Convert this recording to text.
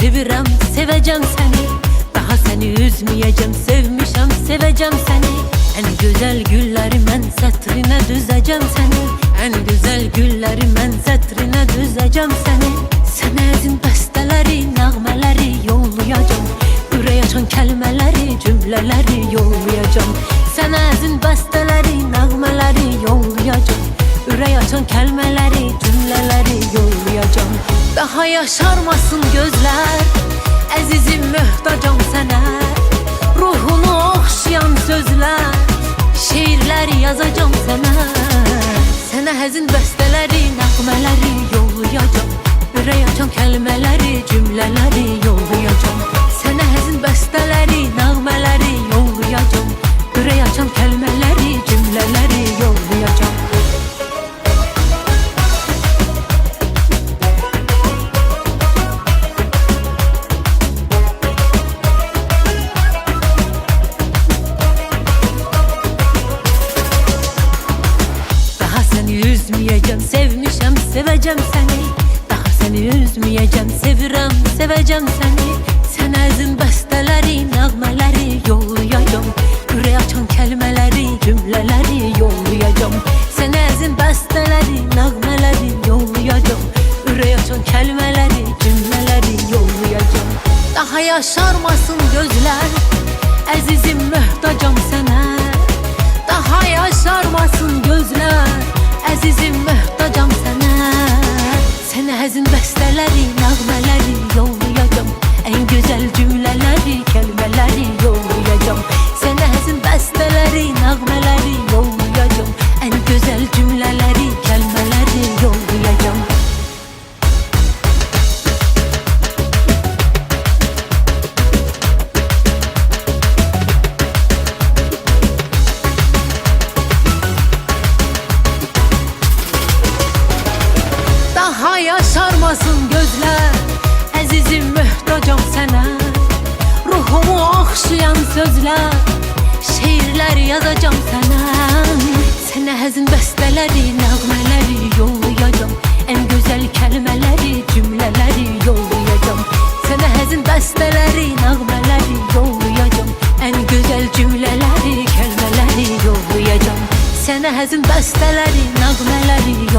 Sevirem seveceğim seni. Daha seni üzmeyeceğim Sevmişem seveceğim seni. En güzel güllerim en setrine düzeceğim seni. En güzel güllerim en setrine düzeceğim seni. Senezin besteleri, nağmeleri yollayacağım. Ürey açan kelimeleri, cümleleri yollayacağım. Senezin besteleri, nağmeleri yollayacağım. Ürey açan kelimeleri, cümleleri yollayacağım Daha yaşarmasın gözler Əzizim möhtacam sənə. Ruhunu oxşayan sözlər Şeirlər yazacağam sənə. Sənə həzin bəstələri, nəğmələri yollayacağam. Ürək açan kəlmələri, cümlələri yollayacağam üzmeyeceğim Sevmişem seveceğim seni. Daha seni üzmeyeceğim Sevirem seveceğim seni. Sen əzin bəstələri Nəğmələri yollayacağım. Ürək açan kəlmələri Cümlələri yollayacağım. Sen əzin bəstələri Nəğmələri yollayacağım. Ürək açan kəlmələri Cümlələri yollayacağım. Daha yaşarmasın gözlər Əzizim möhtacam sənə daha yaşarmasın yaşarmasın gözler Əzizim möhtacam sənə Ruhumu oxşayan sözlər Şeirlər yazacağam sənə Sənə həzin bəstələri, nəğmələri yollayacağam En güzel kəlmələri, cümlələri yollayacağam Sənə həzin bəstələri, nəğmələri yollayacağam En güzel cümlələri, kəlmələri yollayacağam Sənə həzin bəstələri, nəğmələri